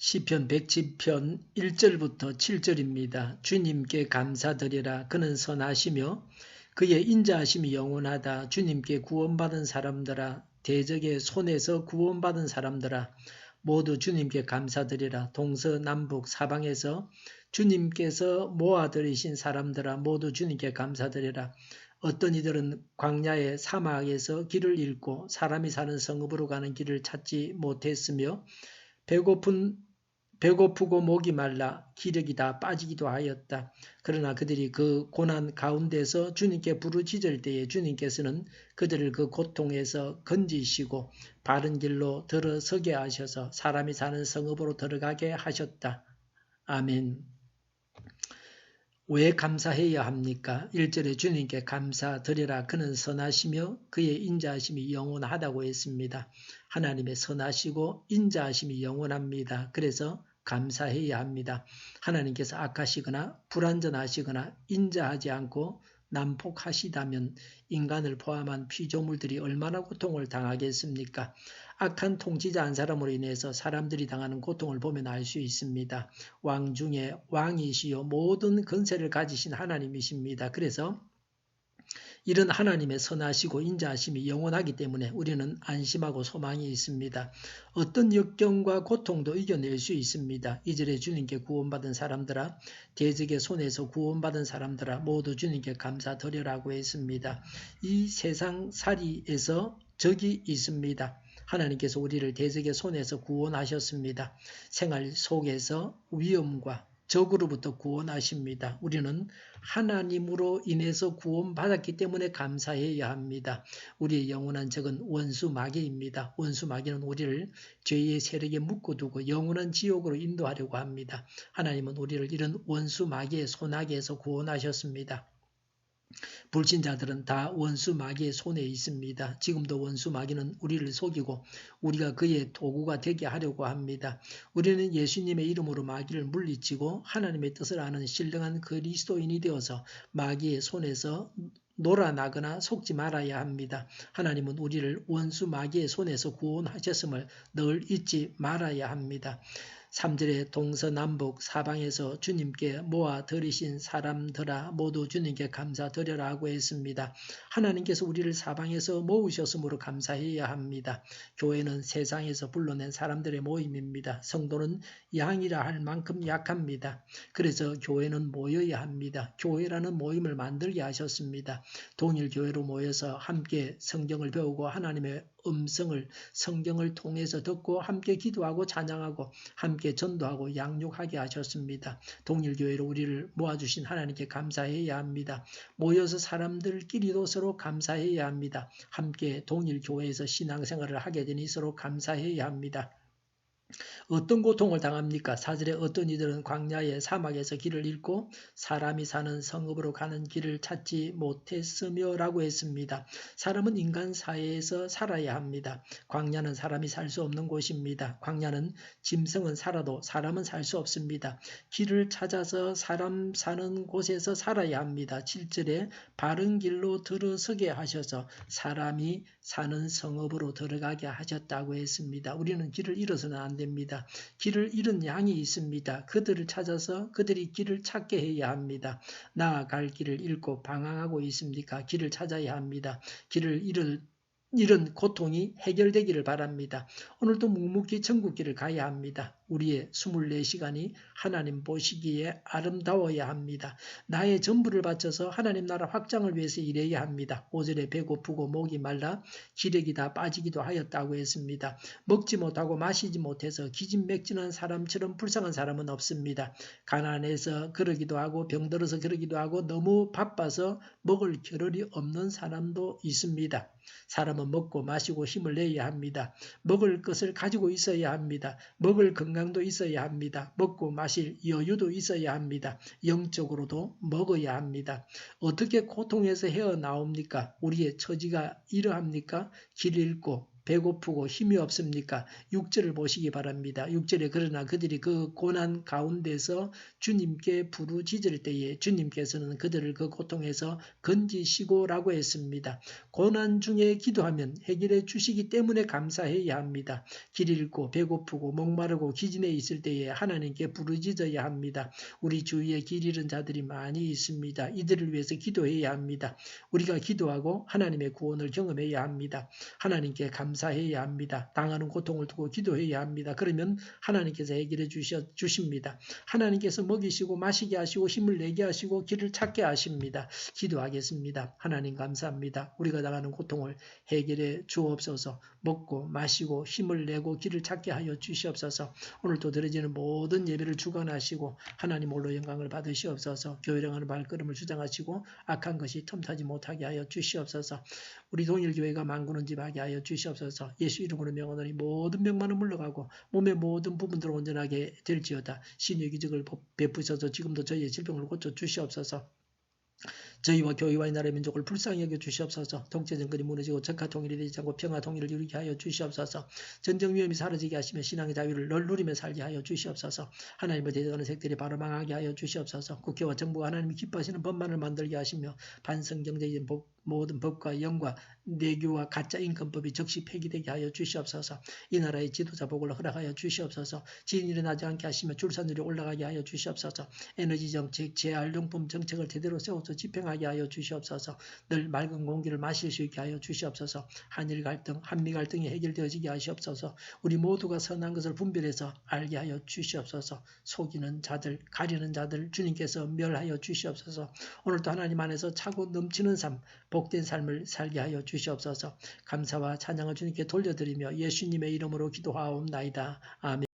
시편 110편 1절부터 7절입니다. 주님께 감사드리라 그는 선하시며 그의 인자하심이 영원하다. 주님께 구원받은 사람들아 대적의 손에서 구원받은 사람들아 모두 주님께 감사드리라. 동서남북 사방에서 주님께서 모아들이신 사람들아 모두 주님께 감사드리라. 어떤 이들은 광야의 사막에서 길을 잃고 사람이 사는 성읍으로 가는 길을 찾지 못했으며 배고픈 배고프고 목이 말라 기력이 다 빠지기도 하였다. 그러나 그들이 그 고난 가운데서 주님께 부르짖을 때에 주님께서는 그들을 그 고통에서 건지시고 바른 길로 들어서게 하셔서 사람이 사는 성읍으로 들어가게 하셨다. 아멘. 왜 감사해야 합니까? 1절에 주님께 감사드리라 그는 선하시며 그의 인자하심이 영원하다고 했습니다. 하나님의 선하시고 인자하심이 영원합니다. 그래서 감사해야 합니다. 하나님께서 악하시거나 불완전하시거나 인자하지 않고 난폭하시다면 인간을 포함한 피조물들이 얼마나 고통을 당하겠습니까? 악한 통치자 한 사람으로 인해서 사람들이 당하는 고통을 보면 알 수 있습니다. 왕 중에 왕이시요 모든 근세를 가지신 하나님이십니다. 그래서 이런 하나님의 선하시고 인자하심이 영원하기 때문에 우리는 안심하고 소망이 있습니다. 어떤 역경과 고통도 이겨낼 수 있습니다. 이절에 주님께 구원받은 사람들아 대적의 손에서 구원받은 사람들아 모두 주님께 감사드리라고 했습니다. 이 세상 살이에서 적이 있습니다. 하나님께서 우리를 대적의 손에서 구원하셨습니다. 생활 속에서 위험과 적으로부터 구원하십니다. 우리는 하나님으로 인해서 구원받았기 때문에 감사해야 합니다. 우리의 영원한 적은 원수 마귀입니다. 원수 마귀는 우리를 죄의 세력에 묶어두고 영원한 지옥으로 인도하려고 합니다. 하나님은 우리를 이런 원수 마귀의 손아귀에서 구원하셨습니다. 불신자들은 다 원수 마귀의 손에 있습니다. 지금도 원수 마귀는 우리를 속이고 우리가 그의 도구가 되게 하려고 합니다. 우리는 예수님의 이름으로 마귀를 물리치고 하나님의 뜻을 아는 신령한 그리스도인이 되어서 마귀의 손에서 놀아나거나 속지 말아야 합니다. 하나님은 우리를 원수 마귀의 손에서 구원하셨음을 늘 잊지 말아야 합니다. 3절에 동서남북 사방에서 주님께 모아 들이신 사람들아 모두 주님께 감사드려라고 했습니다. 하나님께서 우리를 사방에서 모으셨으므로 감사해야 합니다. 교회는 세상에서 불러낸 사람들의 모임입니다. 성도는 양이라 할 만큼 약합니다. 그래서 교회는 모여야 합니다. 교회라는 모임을 만들게 하셨습니다. 동일교회로 모여서 함께 성경을 배우고 하나님의 음성을 성경을 통해서 듣고 함께 기도하고 찬양하고 함께 전도하고 양육하게 하셨습니다. 동일교회로 우리를 모아주신 하나님께 감사해야 합니다. 모여서 사람들끼리도 서로 감사해야 합니다. 함께 동일교회에서 신앙생활을 하게 되니 서로 감사해야 합니다. 어떤 고통을 당합니까? 사절에 어떤 이들은 광야의 사막에서 길을 잃고 사람이 사는 성읍으로 가는 길을 찾지 못했으며 라고 했습니다. 사람은 인간 사회에서 살아야 합니다. 광야는 사람이 살 수 없는 곳입니다. 광야는 짐승은 살아도 사람은 살 수 없습니다. 길을 찾아서 사람 사는 곳에서 살아야 합니다. 7절에 바른 길로 들어서게 하셔서 사람이 사는 성읍으로 들어가게 하셨다고 했습니다. 우리는 길을 잃어서는 안 됩니다. 길을 잃은 양이 있습니다. 그들을 찾아서 그들이 길을 찾게 해야 합니다. 나아갈 길을 잃고 방황하고 있습니까? 길을 찾아야 합니다. 길을 잃을 이런 고통이 해결되기를 바랍니다. 오늘도 묵묵히 천국길을 가야 합니다. 우리의 24시간이 하나님 보시기에 아름다워야 합니다. 나의 전부를 바쳐서 하나님 나라 확장을 위해서 일해야 합니다. 오절에 배고프고 목이 말라 기력이 다 빠지기도 하였다고 했습니다. 먹지 못하고 마시지 못해서 기진맥진한 사람처럼 불쌍한 사람은 없습니다. 가난해서 그러기도 하고 병들어서 그러기도 하고 너무 바빠서 먹을 겨를이 없는 사람도 있습니다. 사람은 먹고 마시고 힘을 내야 합니다. 먹을 것을 가지고 있어야 합니다. 먹을 건강도 있어야 합니다. 먹고 마실 여유도 있어야 합니다. 영적으로도 먹어야 합니다. 어떻게 고통에서 헤어나옵니까? 우리의 처지가 이러합니까? 길 잃고 배고프고 힘이 없습니까? 6절을 보시기 바랍니다. 6절에 그러나 그들이 그 고난 가운데서 주님께 부르짖을 때에 주님께서는 그들을 그 고통에서 건지시고라고 했습니다. 고난 중에 기도하면 해결해 주시기 때문에 감사해야 합니다. 길 잃고 배고프고 목마르고 기진해 있을 때에 하나님께 부르짖어야 합니다. 우리 주위에 길 잃은 자들이 많이 있습니다. 이들을 위해서 기도해야 합니다. 우리가 기도하고 하나님의 구원을 경험해야 합니다. 하나님께 감사 해야 합니다. 당하는 고통을 두고 기도해야 합니다. 그러면 하나님께서 해결해 주셔, 주십니다. 하나님께서 먹이시고 마시게 하시고 힘을 내게 하시고 길을 찾게 하십니다. 기도하겠습니다. 하나님 감사합니다. 우리가 당하는 고통을 해결해 주옵소서 먹고 마시고 힘을 내고 길을 찾게 하여 주시옵소서. 오늘도 드려지는 모든 예배를 주관하시고 하나님 홀로 영광을 받으시옵소서. 교회령하는 발걸음을 주장하시고 악한 것이 틈타지 못하게 하여 주시옵소서. 우리 동일교회가 망구는 집하게 하여 주시옵소서. 예수 이름으로 명하노니 모든 병만은 물러가고 몸의 모든 부분들을 온전하게 될지어다. 신의 기적을 베푸셔서 지금도 저희의 질병을 고쳐 주시옵소서 저희와 교회와 이 나라의 민족을 불쌍히 여겨 주시옵소서. 통치 정권이 무너지고 적화 통일이 되지 않고 평화 통일을 이루게 하여 주시옵소서. 전쟁 위험이 사라지게 하시며 신앙의 자유를 널 누리며 살게 하여 주시옵소서. 하나님을 대적하는 색들이 바로 망하게 하여 주시옵소서. 국회와 정부가 하나님이 기뻐하시는 법만을 만들게 하시며 반성 경제적인 법, 모든 법과 영과 내교와 가짜 인권법이 적시 폐기되게 하여 주시옵소서. 이 나라의 지도자 복을 허락하여 주시옵소서. 지진이 일어나지 않게 하시며 출산율이 올라가게 하여 주시옵소서. 에너지 정책, 재활용품 정책을 제대로 세워서 집행하게 하여 주시옵소서. 늘 맑은 공기를 마실 수 있게 하여 주시옵소서. 한일 갈등, 한미 갈등이 해결되어지게 하시옵소서. 우리 모두가 선한 것을 분별해서 알게 하여 주시옵소서. 속이는 자들, 가리는 자들 주님께서 멸하여 주시옵소서. 오늘도 하나님 안에서 차고 넘치는 삶, 복된 삶을 살게 하여 주시옵소서. 감사와 찬양을 주님께 돌려드리며 예수님의 이름으로 기도하옵나이다. 아멘.